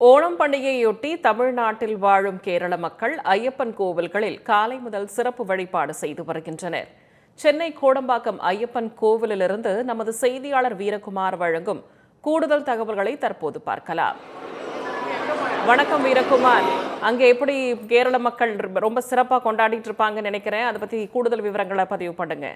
ஓணம் பண்டிகையொட்டி தமிழ்நாட்டில் வாழும் கேரள மக்கள் ஐயப்பன் கோவில்களில் காலை முதல் சிறப்பு வழிபாடு செய்து வருகின்றனர். சென்னை கோடம்பாக்கம் ஐயப்பன் கோவிலிலிருந்து நமது செய்தியாளர் வீரகுமார் வழங்கும் கூடுதல் தகவல்களை தற்போது பார்க்கலாம். வணக்கம் வீரகுமார். அங்கே எப்படி கேரள மக்கள் ரொம்ப சிறப்பாக கொண்டாடிட்டு இருப்பாங்கன்னு நினைக்கிறேன். அதை பத்தி கூடுதல் விவரங்களை பதிவு பண்ணுங்க.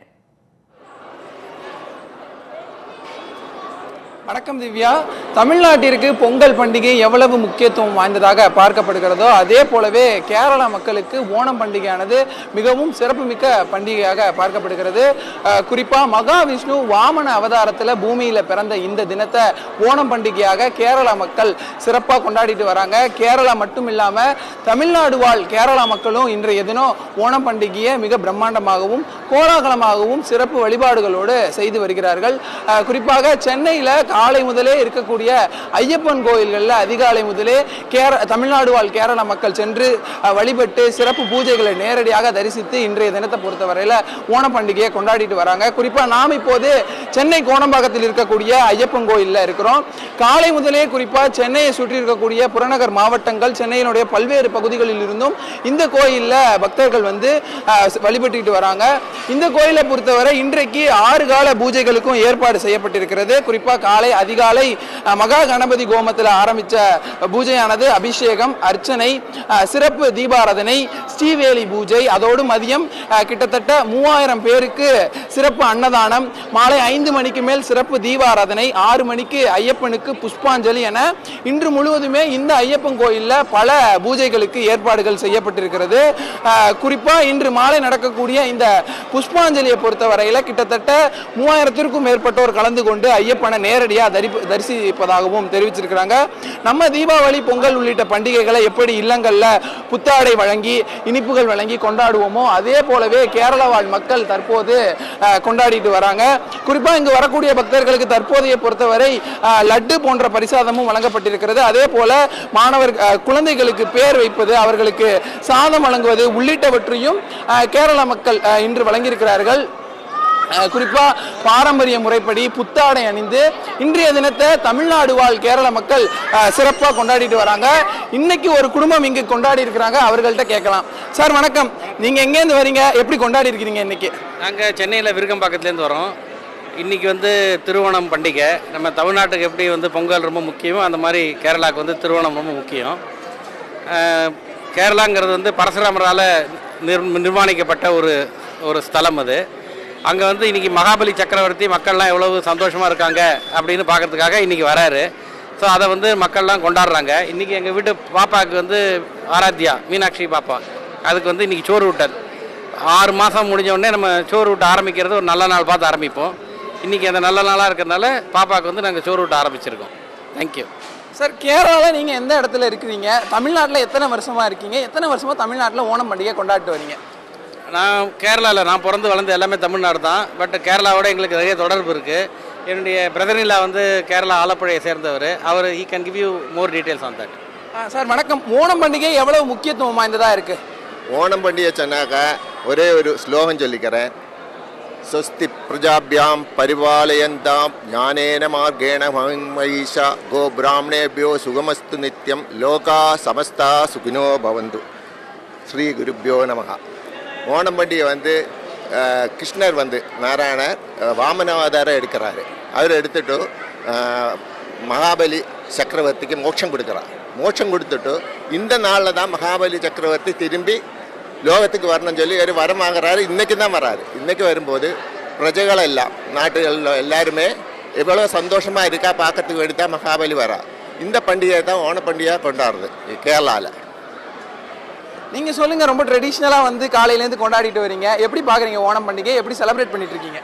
வணக்கம் திவ்யா. தமிழ்நாட்டிற்கு பொங்கல் பண்டிகை எவ்வளவு முக்கியத்துவம் வாய்ந்ததாக பார்க்கப்படுகிறதோ அதே போலவே கேரள மக்களுக்கு ஓணம் பண்டிகையானது மிகவும் சிறப்புமிக்க பண்டிகையாக பார்க்கப்படுகிறது. குறிப்பாக மகாவிஷ்ணு வாமன அவதாரத்தில் பூமியில் பிறந்த இந்த தினத்தை ஓணம் பண்டிகையாக கேரள மக்கள் சிறப்பாக கொண்டாடிட்டு வராங்க. கேரளா மட்டும் இல்லாமல் தமிழ்நாடு வாழ் கேரளா மக்களும் இன்றைய தினம் ஓணம் பண்டிகையை மிக பிரம்மாண்டமாகவும் கோலாகலமாகவும் சிறப்பு வழிபாடுகளோடு செய்து வருகிறார்கள். குறிப்பாக சென்னையில் காலை முதலே இருக்கக்கூடிய ஐயப்பன் கோயில்களில் அதிகாலை முதலே கேர தமிழ்நாடு வாழ் கேரள மக்கள் சென்று வழிபட்டு சிறப்பு பூஜைகளை நேரடியாக தரிசித்து இன்றைய தினத்தை பொறுத்தவரையில் ஓண பண்டிகையை கொண்டாடிட்டு வராங்க. குறிப்பாக நாம் இப்போது சென்னை கோணம்பாக்கத்தில் இருக்கக்கூடிய ஐயப்பன் கோயிலில் இருக்கிறோம். காலை முதலே குறிப்பாக சென்னையை சுற்றி இருக்கக்கூடிய புறநகர் மாவட்டங்கள் சென்னையினுடைய பல்வேறு பகுதிகளில் இருந்தும் இந்த கோயிலில் பக்தர்கள் வந்து வழிபட்டுக்கிட்டு வராங்க. இந்த கோயிலை பொறுத்தவரை இன்றைக்கு ஆறு கால பூஜைகளுக்கும் ஏற்பாடு செய்யப்பட்டிருக்கிறது. குறிப்பாக காலை அதிகாலை மகா கணபதி கோமத்தில் ஆரம்பித்த பூஜையானது அபிஷேகம் அர்ச்சனை சிறப்பு தீபாராதனை ஸ்ரீவேலி பூஜை அதோடு மதியம் கிட்டத்தட்ட மூவாயிரம் பேருக்கு சிறப்பு அன்னதானம். மாலை ஐந்து மணிக்கு மேல் சிறப்பு தீபாராதனை ஆறு மணிக்கு ஐயப்பனுக்கு புஷ்பாஞ்சலி என இன்று முழுவதுமே இந்த ஐயப்பன் கோயிலில் பல பூஜைகளுக்கு ஏற்பாடுகள் செய்யப்பட்டிருக்கிறது. குறிப்பாக இன்று மாலை நடக்கக்கூடிய இந்த புஷ்பாஞ்சலியை பொறுத்தவரையில் கிட்டத்தட்ட மூவாயிரத்திற்கும் மேற்பட்டோர் கலந்து கொண்டு ஐயப்பனை நேரடியாக தரி தரிசிப்பதாகவும் தெரிவிச்சிருக்கிறாங்க. நம்ம தீபாவளி பொங்கல் உள்ளிட்ட பண்டிகைகளை எப்படி இல்லங்களில் புத்தாடை வழங்கி இனிப்புகள் வழங்கி கொண்டாடுவோமோ அதே போலவே கேரள வாழ் மக்கள் தற்போது கொண்டாடிட்டு வராங்க. குறிப்பாக இங்கு வரக்கூடிய பக்தர்களுக்கு தற்போதைய பொறுத்தவரை லட்டு போன்ற பரிசாதமும் வழங்கப்பட்டிருக்கிறது. அதே போல மாணவர் குழந்தைகளுக்கு பேர் வைப்பது அவர்களுக்கு சாதம் வழங்குவது உள்ளிட்டவற்றையும் கேரள மக்கள் இன்று வழங்கியிருக்கிறார்கள். குறிப்பாக பாரம்பரிய முறைப்படி புத்தாடை அணிந்து இன்றைய தினத்தை தமிழ்நாடு வாழ் கேரள மக்கள் சிறப்பாக கொண்டாடிட்டு வராங்க. இன்னைக்கு ஒரு குடும்பம் இங்கே கொண்டாடி இருக்கிறாங்க. அவர்கள்ட்ட கேட்கலாம். சார் வணக்கம். நீங்கள் எங்கேருந்து வரீங்க? எப்படி கொண்டாடி இருக்கிறீங்க இன்னைக்கு? நாங்கள் சென்னையில் விருகம்பாக்கத்துலேருந்து வரோம். இன்றைக்கி வந்து திருவோணம் பண்டிகை. நம்ம தமிழ்நாட்டுக்கு எப்படி வந்து பொங்கல் ரொம்ப முக்கியமோ அந்த மாதிரி கேரளாவுக்கு வந்து திருவோணம் ரொம்ப முக்கியம். கேரளாங்கிறது வந்து பரசுராமரால் நிர் நிர்மாணிக்கப்பட்ட ஒரு ஒரு ஸ்தலம் அது. அங்கே வந்து இன்றைக்கி மகாபலி சக்கரவர்த்தி மக்கள்லாம் எவ்வளவு சந்தோஷமாக இருக்காங்க அப்படின்னு பார்க்கறதுக்காக இன்றைக்கி வராரு. ஸோ அதை வந்து மக்கள்லாம் கொண்டாடுறாங்க. இன்றைக்கி எங்கள் வீட்டு பாப்பாவுக்கு வந்து ஆராத்தியா மீனாட்சி பாப்பா. அதுக்கு வந்து இன்றைக்கி சோறு விட்டது ஆறு மாதம் முடிஞ்ச உடனே நம்ம சோறு ஊட்ட ஆரம்பிக்கிறது ஒரு நல்ல நாள் பார்த்து ஆரம்பிப்போம். இன்றைக்கி அந்த நல்ல நாளாக இருக்கிறதுனால பாப்பாவுக்கு வந்து நாங்கள் சோறு ஊட்ட ஆரம்பிச்சிருக்கோம். தேங்க்யூ சார் கேரளாவில் நீங்கள் எந்த இடத்துல இருக்கிறீங்க? தமிழ்நாட்டில் எத்தனை வருஷமாக இருக்கீங்க? எத்தனை வருஷமா தமிழ்நாட்டில் ஓணம் பண்டிகை கொண்டாடிட்டு வரீங்க? நான் கேரளாவில் நான் பிறந்து வளர்ந்து எல்லாமே தமிழ்நாடு தான் பட் கேரளாவோட எங்களுக்கு நிறைய தொடர்பு இருக்குது என்னுடைய பிரதனிலா வந்து கேரளா ஆலப்புழையை சேர்ந்தவர் அவர் he can give you more details on that uh, sir வணக்கம் ஓணம் பண்டிகை எவ்வளவு முக்கியத்துவம் வாய்ந்ததா இருக்கு ഓണം പണ്ടിയെ ചെന്നാക്ക ഒരേ ഒരു ശ്ലോകം ചൊല്ലിക്കറേൻ സ്വസ്തി പ്രജാഭ്യാം പരിപാലയന്താം ജ്ഞാനേന മാർഗേണ മഹിമൈഷ ഗോ ബ്രാഹ്മണേഭ്യോ സുഖമസ്തു നിത്യം ലോകാ സമസ്ത സുഖിനോ ഭവന്തു ஸ்ரீ குருப்பியோ நமகா ஓணம் பண்டிகை வந்து கிருஷ்ணர் வந்து நாராயணர் அஹ், வாமனாவதாரம் எடுக்கிறாரு. அவர் எடுத்துட்டு மகாபலி சக்கரவர்த்திக்கு மோட்சம் கொடுக்குறார். மோட்சம் கொடுத்துட்டு இந்த நாளில் தான் மகாபலி சக்கரவர்த்தி திரும்பி லோகத்துக்கு வரணும்னு சொல்லி ஒரு வரம் வாங்குறாரு. இன்னைக்கு தான் வராரு. இன்னைக்கு வரும்போது பிரஜைகளெல்லாம் நாட்டுகளில் எல்லாருமே எவ்வளோ சந்தோஷமாக இருக்கா பார்க்கறதுக்கு வேண்டி தான் மகாபலி வரா. இந்த பண்டிகையை தான் ஓண பண்டிகையாக கொண்டாடுறது கேரளாவில் நீங்க சொல்லுங்க ரொம்ப ட்ரெடிஷ்னலா வந்து காலையில இருந்து கொண்டாடிட்டு வரீங்க. எப்படி பாக்குறீங்க? ஓணம் பண்டிகை எப்படி செலிப்ரேட் பண்ணிட்டு இருக்கீங்க?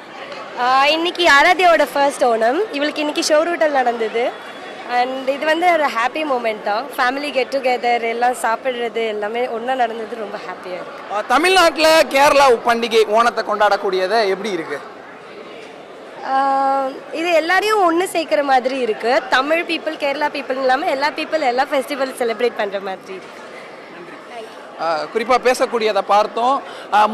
இன்னைக்கு ஆராத்யாவோட ஃபர்ஸ்ட் ஓணம். இவளுக்கு இன்னைக்கு ஷோ ரூட்டல் நடந்தது. அண்ட் இது வந்து ஒரு ஹாப்பி மூமெண்ட் தான். ஃபேமிலி கெட் டுகெதர் எல்லாம் சாப்பிட்றது எல்லாமே ஒன்றா நடந்தது ரொம்ப ஹாப்பியாக இருக்குது அஹ், தமிழ்நாட்டுல கேரளா பண்டிகை ஓணத்தை கொண்டாடக்கூடியதை எப்படி இருக்கு? இது எல்லாரையும் ஒன்று சேர்க்குற மாதிரி இருக்குது தமிழ் பீப்புள் கேரளா பீப்புள் இல்லாமல் எல்லா பீப்புள் எல்லா ஃபெஸ்டிவல் செலிப்ரேட் பண்ணுற மாதிரி இருக்கு. குறிப்பாக பேசக்கூடியதை பார்த்தோம்.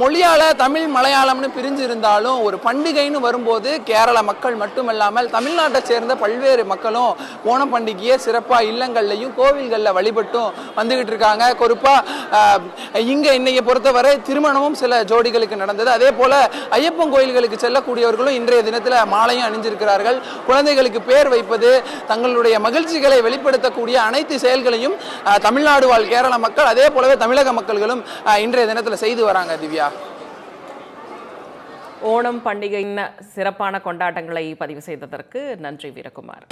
மொழியால் தமிழ் மலையாளம்னு பிரிஞ்சு இருந்தாலும் ஒரு பண்டிகைன்னு வரும்போது கேரள மக்கள் மட்டுமல்லாமல் தமிழ்நாட்டை சேர்ந்த பல்வேறு மக்களும் ஓணம் பண்டிகையை சிறப்பாக இல்லங்கள்லையும் கோவில்களில் வழிபட்டும் வந்துக்கிட்டு இருக்காங்க. குறிப்பாக இங்கே இன்னைக்கு பொறுத்தவரை திருமணமும் சில ஜோடிகளுக்கு நடந்தது. அதே போல ஐயப்பன் கோயில்களுக்கு செல்லக்கூடியவர்களும் இன்றைய தினத்தில் மாலையும் அணிஞ்சிருக்கிறார்கள். குழந்தைகளுக்கு பேர் வைப்பது தங்களுடைய மகிழ்ச்சிகளை வெளிப்படுத்தக்கூடிய அனைத்து செயல்களையும் தமிழ்நாடு வாழ் கேரள மக்கள் அதே போலவே தமிழக மக்கள்களும் இன்றைய தினத்தில் செய்து வராங்க திவ்யா. ஓணம் பண்டிகையின் சிறப்பான கொண்டாட்டங்களை பதிவு செய்ததற்கு நன்றி வீரகுமார்.